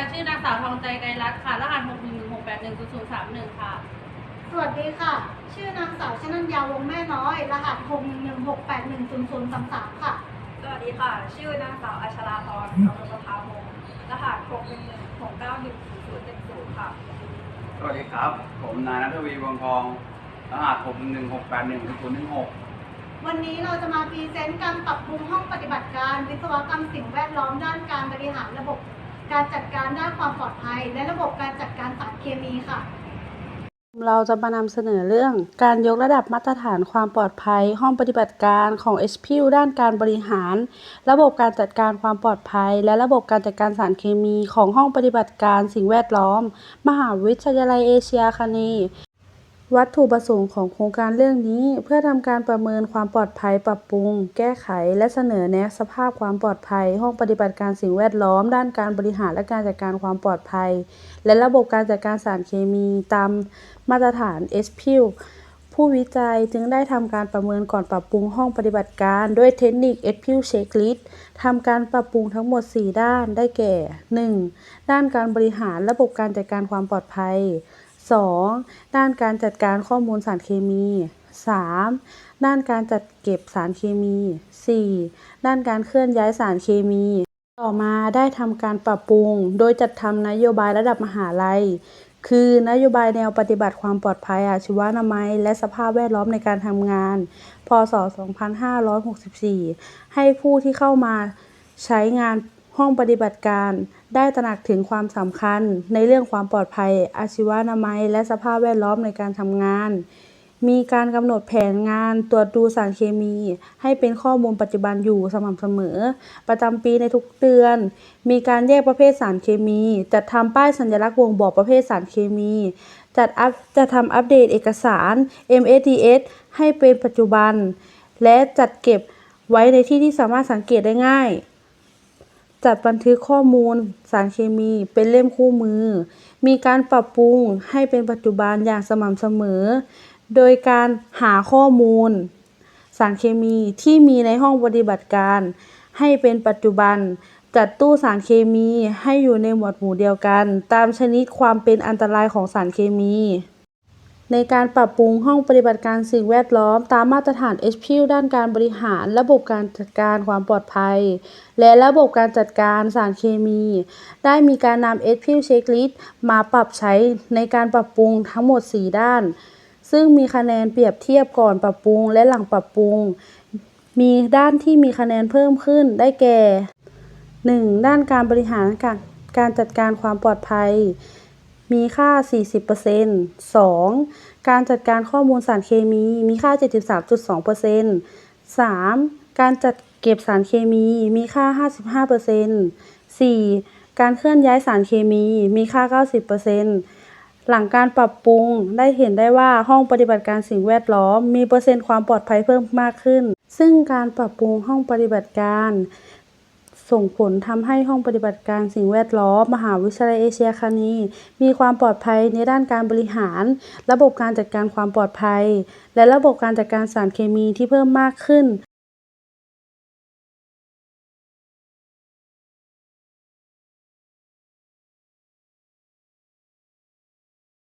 ฉันชื่อนางสาวทองใจไกรรัตน์ค่ะ รหัส6 1 1 6 8 1 0 0 3 1 ค่ะ สวัสดีค่ะ ชื่อนางสาวชนัญญาวงแม่น้อย รหัส611681003ค่ะ สวัสดีค่ะ ชื่อนางสาวอัชราพรกำลังประภาพงศ์รหัส6 1 1 6 9 1 0 0 7 0ค่ะ สวัสดีครับ ผมนายนัทวีวงทอง รหัส6 1 6 8 1 0 1 6วันนี้เราจะมาพรีเซนต์การปรับปรุงห้องปฏิบัติการ วิศวกรรมสิ่งแวดล้อมด้านการบริหารระบบ การจัดการด้านความปลอดภัย และระบบการจัดการสารเคมีค่ะ เราจะมานำเสนอเรื่องการยกระดับมาตรฐานความปลอดภัย ห้องปฏิบัติการของ HPU ด้านการบริหาร ระบบการจัดการความปลอดภัย และระบบการจัดการสารเคมีของห้องปฏิบัติการสิ่งแวดล้อม มหาวิทยาลัยเอเชียคาเน วัตถุประสงค์ของโครงการเรื่องนี้ เพื่อทำการประเมินความปลอดภัยปรับปรุง แก้ไข และเสนอแนะสภาพความปลอดภัย ห้องปฏิบัติการสิ่งแวดล้อม ด้านการบริหารและการจัดการความปลอดภัย และระบบการจัดการสารเคมีตามมาตรฐาน SPU ผู้วิจัยจึงได้ทำการประเมินก่อนปรับปรุงห้องปฏิบัติการด้วยเทคนิค SPU Checklist ทำการปรับปรุงทั้งหมด 4 ด้านได้แก่ 1. ด้านการบริหารระบบการจัดการความปลอดภัย 2. ด้านการจัดการข้อมูลสารเคมี 3. ด้านการจัดเก็บสารเคมี 4. ด้านการเคลื่อนย้ายสารเคมี ต่อมาได้ทำการปรับปรุง โดยจัดทำนโยบายระดับมหาลัย คือนโยบายแนวปฏิบัติความปลอดภัยอาชีวนามัย และสภาพแวดล้อมในการทำงาน พศ 2564 ให้ผู้ที่เข้ามาใช้งาน ห้องปฏิบัติการได้ตระหนักถึงความสำคัญในเรื่องความปลอดภัย อาชีวนามัย และสภาพแวดล้อมในการทำงาน มีการกำหนดแผนงานตรวจดูสารเคมี ให้เป็นข้อมูลปัจจุบันอยู่สม่ำเสมอ ประจำปีในทุกเดือน มีการแยกประเภทสารเคมี จัดทำป้ายสัญลักษณ์บ่งบอกประเภทสารเคมี จัดอัพจะทำอัปเดตเอกสาร MATS ให้เป็นปัจจุบัน และจัดเก็บไว้ในที่ที่สามารถสังเกตได้ง่าย จัดบันทึกข้อมูลสารเคมีเป็นเล่มคู่มือ มีการปรับปรุงให้เป็นปัจจุบันอย่างสม่ำเสมอ โดยการหาข้อมูล สารเคมีที่มีในห้องปฏิบัติการ ให้เป็นปัจจุบัน จัดตู้สารเคมีให้อยู่ในหมวดหมู่เดียวกัน ตามชนิดความเป็นอันตรายของสารเคมี ในการปรับปรุงห้องปฏิบัติการสิ่งแวดล้อม ตามมาตรฐาน HPU ด้านการบริหาร ระบบการจัดการความปลอดภัย และระบบการจัดการสารเคมี ได้มีการนำ HPU Checklist มาปรับใช้ในการปรับปรุงทั้งหมด 4 ด้าน ซึ่งมีคะแนนเปรียบเทียบก่อนปรับปรุงและหลังปรับปรุง มีด้านที่มีคะแนนเพิ่มขึ้นได้แก่ 1. ด้านการบริหารการการจัดการความปลอดภัย มีค่า 40% 2. การจัดการข้อมูลสารเคมี มีค่า 73.2% 3. การจัดเก็บสารเคมี มีค่า 55% 4. การเคลื่อนย้ายสารเคมี มีค่า 90%หลังการปรับปรุงได้เห็นได้ว่าห้องปฏิบัติการสิ่งแวดล้อม มีเปอร์เซ็นต์ความปลอดภัยเพิ่มมากขึ้น ซึ่งการปรับปรุงห้องปฏิบัติการ ส่งผลทำให้ห้องปฏิบัติการสิ่งแวดล้อม มหาวิทยาลัยเอเชียคานีมีความปลอดภัยในด้านการบริหาร ระบบการจัดการความปลอดภัย และระบบการจัดการสารเคมีที่เพิ่มมากขึ้น